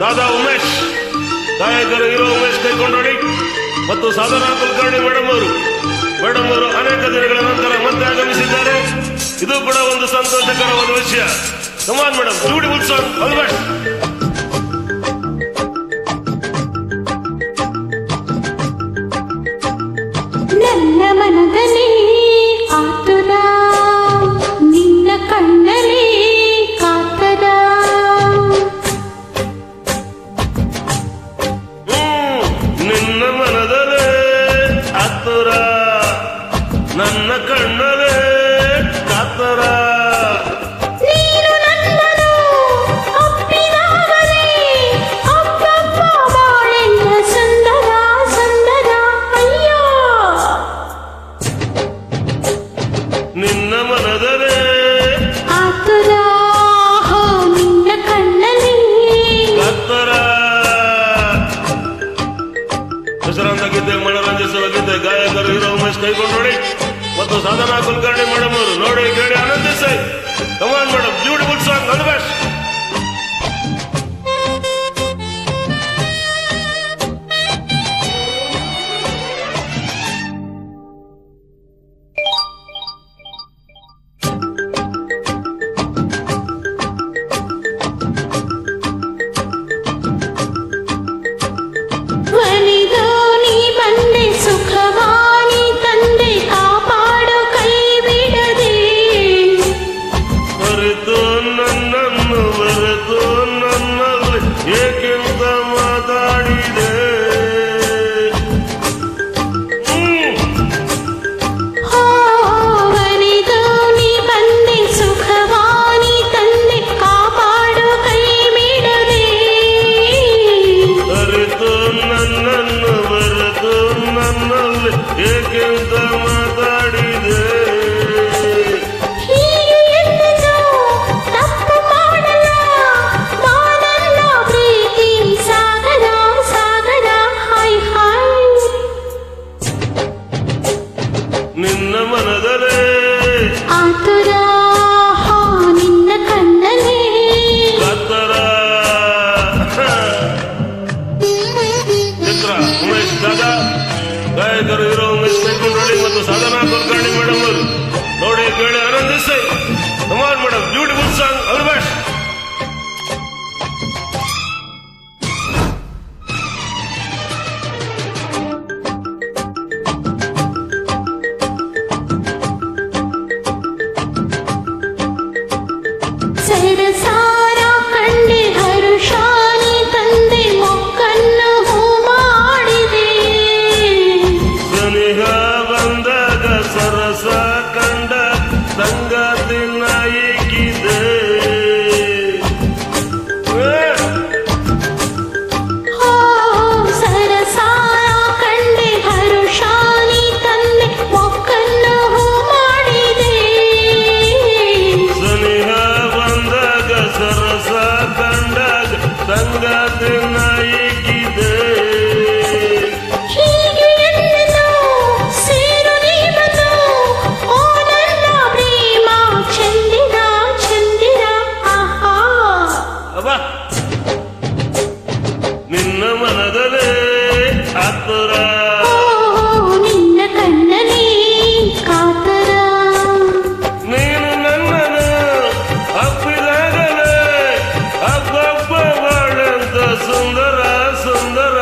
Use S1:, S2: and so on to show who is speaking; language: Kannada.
S1: ದಾದಾ ಉಮೇಶ್. ಗಾಯಕರು ಇರೋ ಉಮೇಶ್ ಕೈಕೊಂಡೋಡಿ ಮತ್ತು ಸಾಧನಾ ಕುಲಕರ್ಣಿ ಮೇಡಮ್ ಅವರು. ಮೇಡಮ್ ಅವರು ಅನೇಕ ದಿನಗಳ ನಂತರ ಮತ್ತೆ ಆಗಮಿಸಿದ್ದಾರೆ. ಇದು ಕೂಡ ಒಂದು ಸಂತೋಷಕರವಾದ ವಿಷಯ. ಕಮಾನ್ ಮೇಡಮ್ ಜೂಡಿ ಉತ್ಸವ ಆಲ್
S2: ಸುಂದರ ಕಣ್ಣಲೇ ಅಯ್ಯೋ.
S1: ನಿನ್ನ
S2: ಆತುರ ಹೋ ನಿನ್ನ ಕಣ್ಣಲ್ಲಿ.
S1: ಕಾತರ. ಹೆಸರಾಂತ ಗೀತೆ ಮನರಂಜಿಸುವ ಗೀತೆ ಗಾಯಕರು ಹೀರೋ ಉಮೇಶ್ ಕೈಗೊಂಡೋಡಿ. ಮತ್ತು ಸಾಧನಾ ಕುಲಕರ್ಣಿ ಮೇಡಮ್ ಅವರು ನೋಡಿ ಕೇಳಿ ಆನಂದಿಸಿ come on madam beautiful song all best
S2: Sagara hi hi.
S1: ನಿನ್ನ ಮನದಲ್ಲೇ
S2: ಆತುರ ನಿನ್ನ
S1: ಮನದಲ್ಲೇ ಆತುರ
S2: ನಿನ್ನ ಕಣ್ಣಲ್ಲಿ ಕಾತರ.
S1: ನೀನು ನನ್ನನ ಅಪ್ಪಿದಾಗಲೇ ಅಬ್ಬಬ್ಬ ಬಾಳಂತ ಸುಂದರ ಸುಂದರ